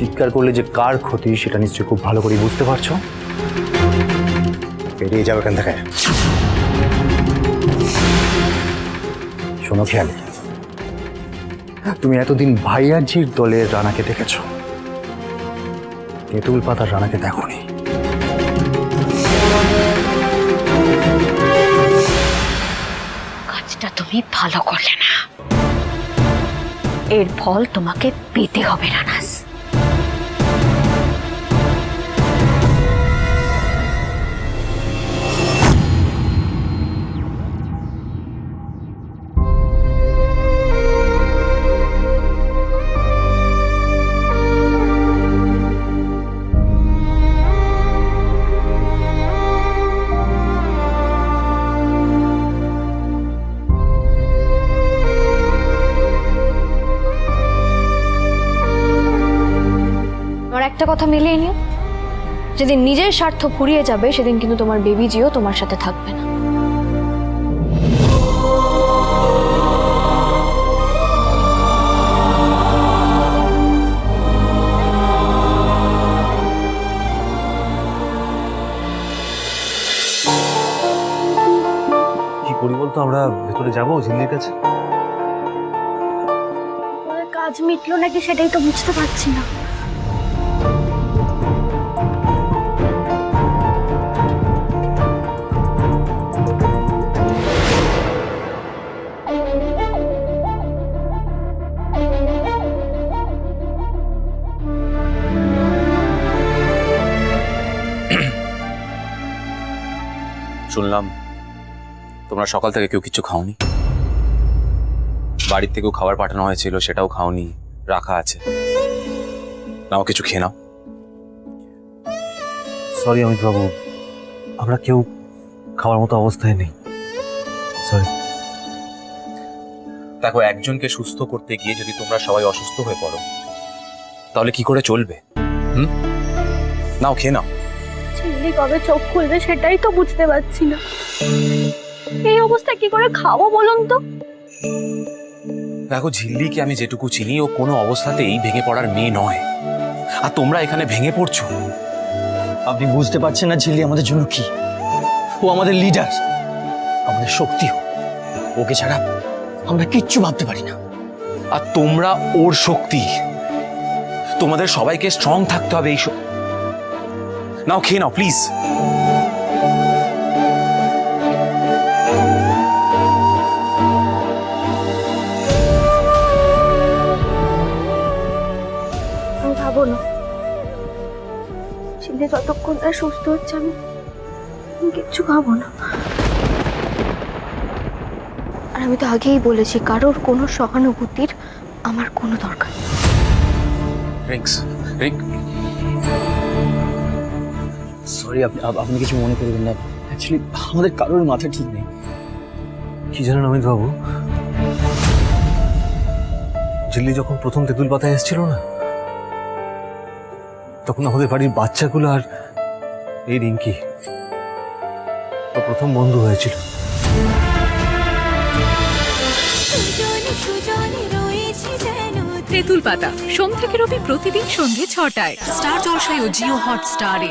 চিৎকার করলে যে কার ক্ষতি সেটা নিশ্চয়ই খুব ভালো করে বুঝতে পারছ। বেরিয়ে যাও এখান থেকে। শোনো খেয়ালি। তুমি এতদিন ভাইয়াজির দলের রানাকে দেখেছ। তেঁতুল পাতার রানাকে দেখোনি। কাজটা তুমি ভালো করলে না। এর ফল তোমাকে পেতে হবে রানাস। একটা কথা মিলিয়ে নিও। যেদিন নিজের স্বার্থ ফুরিয়ে যাবে সেদিন কিন্তু তোমার বেবি জিও তোমার সাথে থাকবে না। কি করি বলতো আমরা ভেতরে যাব ঝিল্লির কাছে? কাজ মিটলো নাকি সেটাই তো বুঝতে পারছি না। শুনলাম তোমরা সকাল থেকে কেউ কিছু খাওনি। বাড়ির থেকেও খাবার পাঠানো হয়েছিল সেটাও খাওনি রাখা আছে। নাও কিছু খেয়ে নাও। সরি অমিত বাবু আমরা কেউ খাওয়ার মতো অবস্থায় নেই। সরি দেখো একজনকে সুস্থ করতে গিয়ে যদি তোমরা সবাই অসুস্থ হয়ে পড়ো তাহলে কি করে চলবে? হুম? নাও খেয়ে নাও। ঝিল্লি কবে চোখ খুলবে সেটাই তো বুঝতে পারছি না। এই অবস্থায় কি করে খাব বলুন তো? দেখো ঝিল্লিকে আমি যেটুকু চিনি ও কোনো অবস্থাতেই ভেঙে পড়ার মেয়ে নয়। আর তোমরা এখানে ভেঙে পড়ছো। আপনি বুঝতে পারছেন না ঝিল্লি আমাদের জন্য কি? ও আমাদের লিডার আমাদের শক্তি ওকে ছাড়া আমরা কিচ্ছু ভাবতে পারি না। আর তোমরা ওর শক্তি। তোমাদের সবাইকে স্ট্রং থাকতে হবে এই নাও খেয়ে নাও প্লিজ আমি খাব না। ঝিল্লি যতক্ষণ না সুস্থ হচ্ছে আমি কিচ্ছু খাব না। আর আমি তো আগেই বলেছি কারোর কোনো সহানুভূতির আমার কোনো দরকার নেই। রিঙ্কস রিঙ্ক সরি আপনি আপনি কিছু মনে করবেন না। অ্যাকচুয়ালি আমাদের কারোর মাথা ঠিক নেই। কি জানেন অমিত বাবু ঝিল্লি যখন প্রথম তেঁতুল পাতায় এসেছিল না তখন আমাদের বাড়ির বাচ্চাগুলো আর এই রিঙ্কি প্রথম বন্ধু হয়েছিল। তেঁতুল পাতা। সোম থেকে রবি প্রতিদিন সন্ধ্যে ছটায়। স্টার জলসায় ও জিও হটস্টারে।